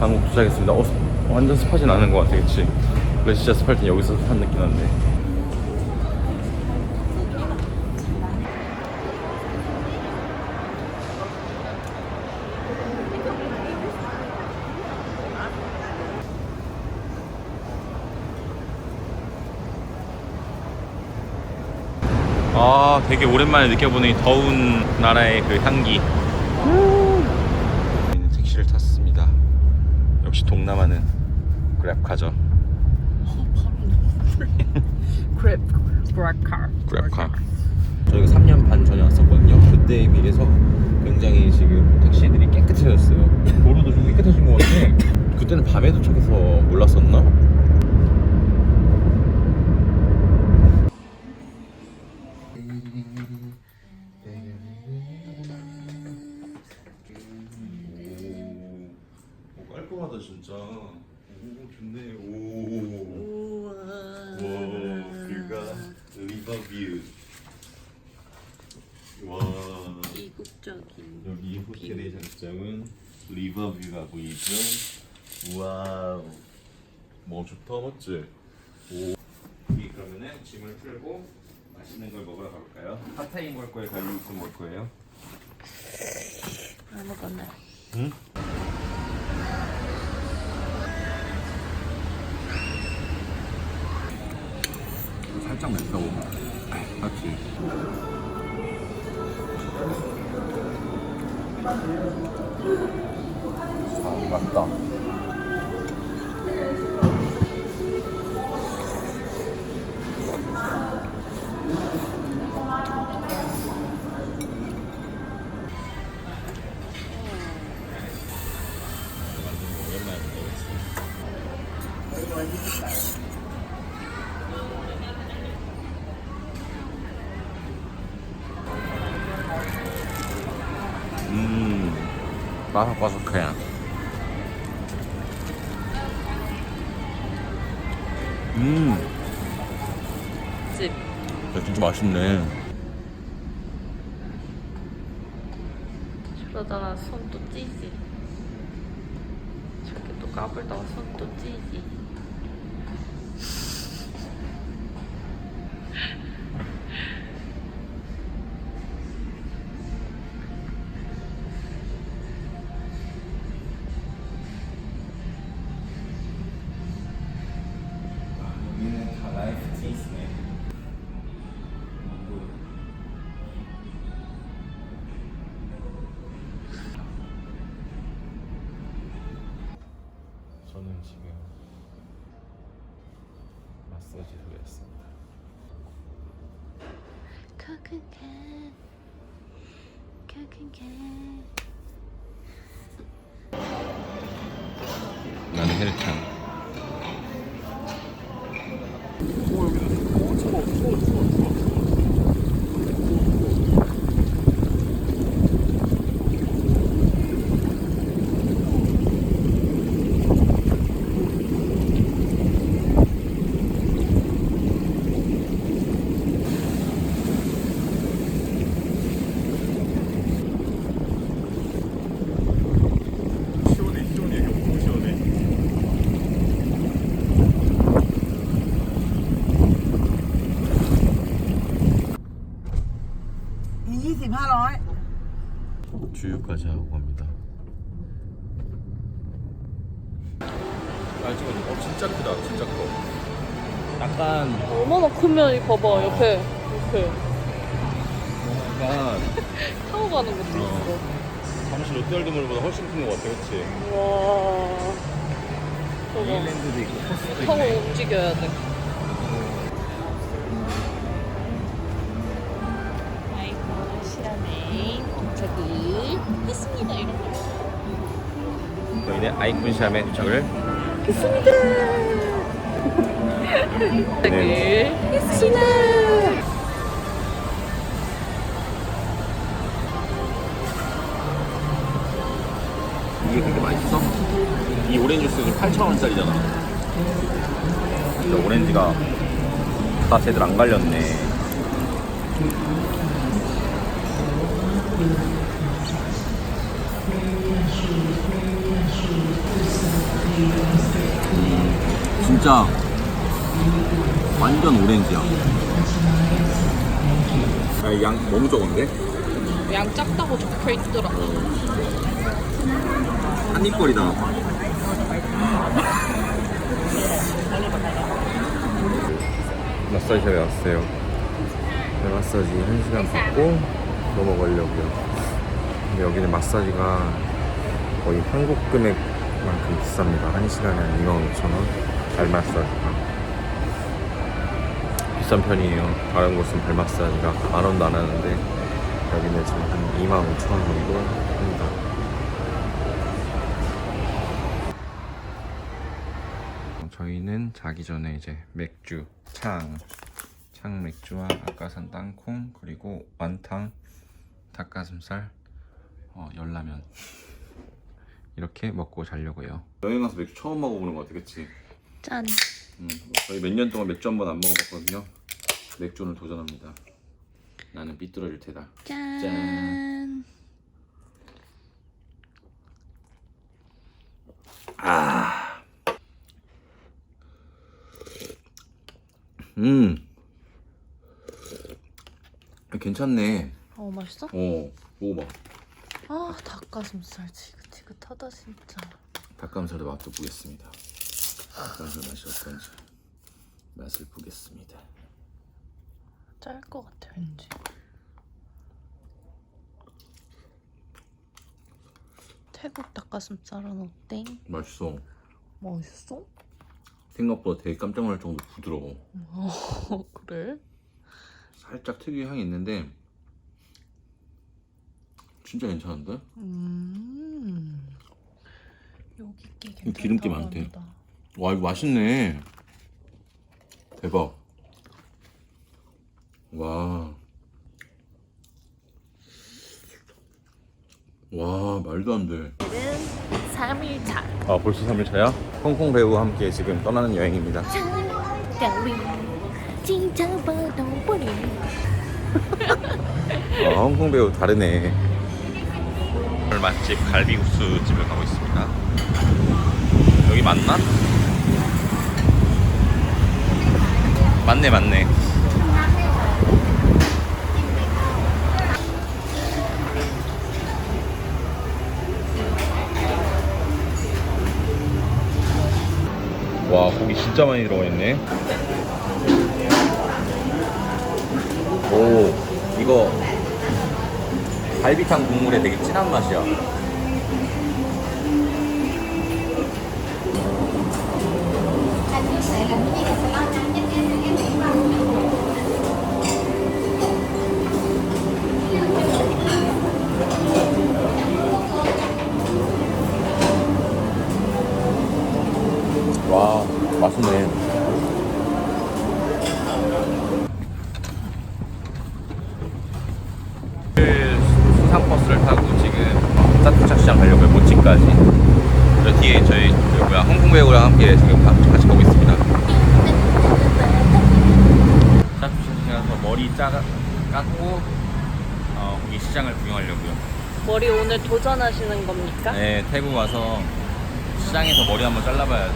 한국 도착했습니다. 어, 완전 습하진 않은 것 같아, 그치? 원래 진짜 습할 땐 여기서 습한 느낌 나는데. 아, 되게 오랜만에 느껴보는 이 더운 나라의 그 향기. 저희는 택시를 탔습니다. 역시 동남아는 그랩카죠. 그랩 그랩카 그랩카. 저희가 3년 반 전에 왔었거든요. 그때에 비해서 굉장히 지금 택시들이 깨끗해졌어요. 도로도 좀 깨끗해진 것 같아. 그때는 밤에 도착해서 몰랐었나? 오, 깔끔하다 진짜. 오, 좋네. 오. 와, 뷰가 리버뷰. 와, 이국적인 여기 호텔의 장점은 리버뷰가 보이죠. 와우, 뭐 좋다 맞지? 오. 그러면은 짐을 풀고 맛있는 걸 먹으러 가볼까요? 핫타이 먹을 거예요? 갈비국수 먹을 거예요? 아무거나 응? 살짝 맵다고 맞지? 아 맞다 오랜 음, 바삭바삭해. 음, 집. 야, 진짜 맛있네. 그러다가 손 또 찌지. 저렇게 또 까불다가 손 또 찌지 저는 지금 마사지 소리였습니다. 코큰칸 코큰칸 나는 헬창. 주유까지 하고 갑니다. 아 지금 어 진짜 크다, 진짜 커. 약간 얼마나 크면 이 봐봐 옆에 옆에 약간 타고 가는 것도 있어 잠시 롯데월드몰보다 훨씬 큰 것 같아, 그렇지? 와 저거 아일랜드도 있고 코스도 타고 있네. 움직여야 돼 했습니다 이런 거 저희는 아이콘 샵에 도착을 했습니다 도착을 했습니다 이게 그렇게 맛있어? 이 오렌지 주스 지금 8,000원짜리잖아. 진짜 오렌지가 다 제대로 안 갈렸네. 진짜 완전 오렌지야. 아, 양 너무 적은데? 양 작다고 적혀 있더라. 한 입거리다. 마사지샵에 왔어요. 네, 마사지 1시간 받고 넘어가려고요. 근데 여기는 마사지가 거의 한국 금액만큼 비쌉니다. 1시간에 한 25,000원. 발 마사지가. 비싼 편이에요. 다른 곳은 발 마사지가 만 원도 안 하는데 여기는 지금 한 25,000원 정도 합니다. 저희는 자기 전에 이제 맥주, 창, 창 맥주와 아까 산 땅콩 그리고 완탕, 닭가슴살, 어, 열라면 이렇게 먹고 자려고요. 여행 가서 맥주 처음 먹어보는 거 같아, 그치? 짠. 음, 저희 몇 년 동안 맥주 한 번 안 먹어봤거든요. 맥주는 도전합니다. 나는 삐뚤어질 테다. 짠. 짠. 아. 음. 괜찮네. 어 맛있어? 어, 먹어봐. 아 닭가슴살 지긋 지긋하다 진짜. 닭가슴살도 맛도 보겠습니다. 닭가슴살 맛이 어떤지 맛을 보겠습니다. 짤 것 같아 왠지. 태국 닭가슴살은 어때? 맛있어. 맛있어? 생각보다 되게 깜짝 놀랄 정도로 부드러워. 어 그래? 살짝 특유의 향이 있는데 진짜 괜찮은데? 음. 여기 게 괜찮다. 기름기 많대. 와 이거 맛있네. 대박. 와. 와 말도 안 돼. 3일차 아 벌써 3일 차야? 홍콩 배우와 함께 지금 떠나는 여행입니다. 진짜 바다 보리 아, 홍콩 배우 다르네. 맛집 갈비국수 집을 가고 있습니다. 여기 맞나? 맞네 맞네. 와 고기 진짜 많이 들어가 있네. 오 이거 갈비탕 국물에 되게 진한 맛이야. 와 맛있네. 수상버스를 타고 지금 짜투차 시장 가려고요 모찌까지 저 뒤에 저희 저 뭐야 홍콩 배우랑 함께 지금 가- 같이 가고 있습니다 짜투차 시장 가서 머리 짜 깎고 어, 거기 시장을 구경하려고요. 머리 오늘 도전하시는 겁니까? 네 태국 와서 시장에서 머리 한번 잘라봐야죠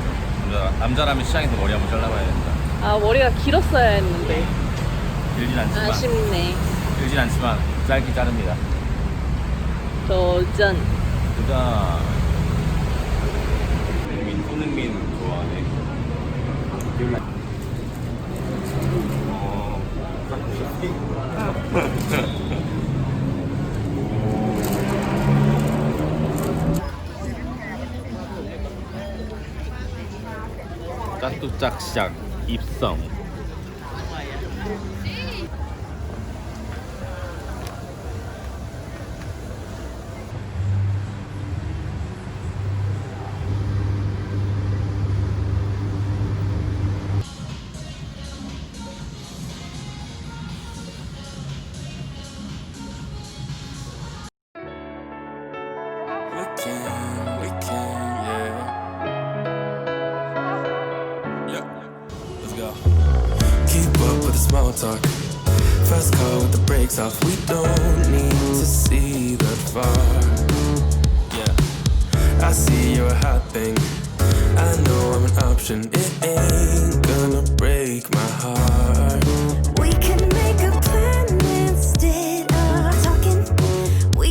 남자, 남자라면 시장에서 머리 한번 잘라봐야 된다. 아 머리가 길었어야 했는데. 길진 않지만. 아쉽네. 길진 않지만 짧게 자릅니다. 도전. 손흥민, 손흥민 좋아하네. 짜뚜짝 시작 입성. Fast car with the brakes off. We don't need to see that far. Yeah, I see you're a hot thing. I know I'm an option. It ain't gonna break my heart.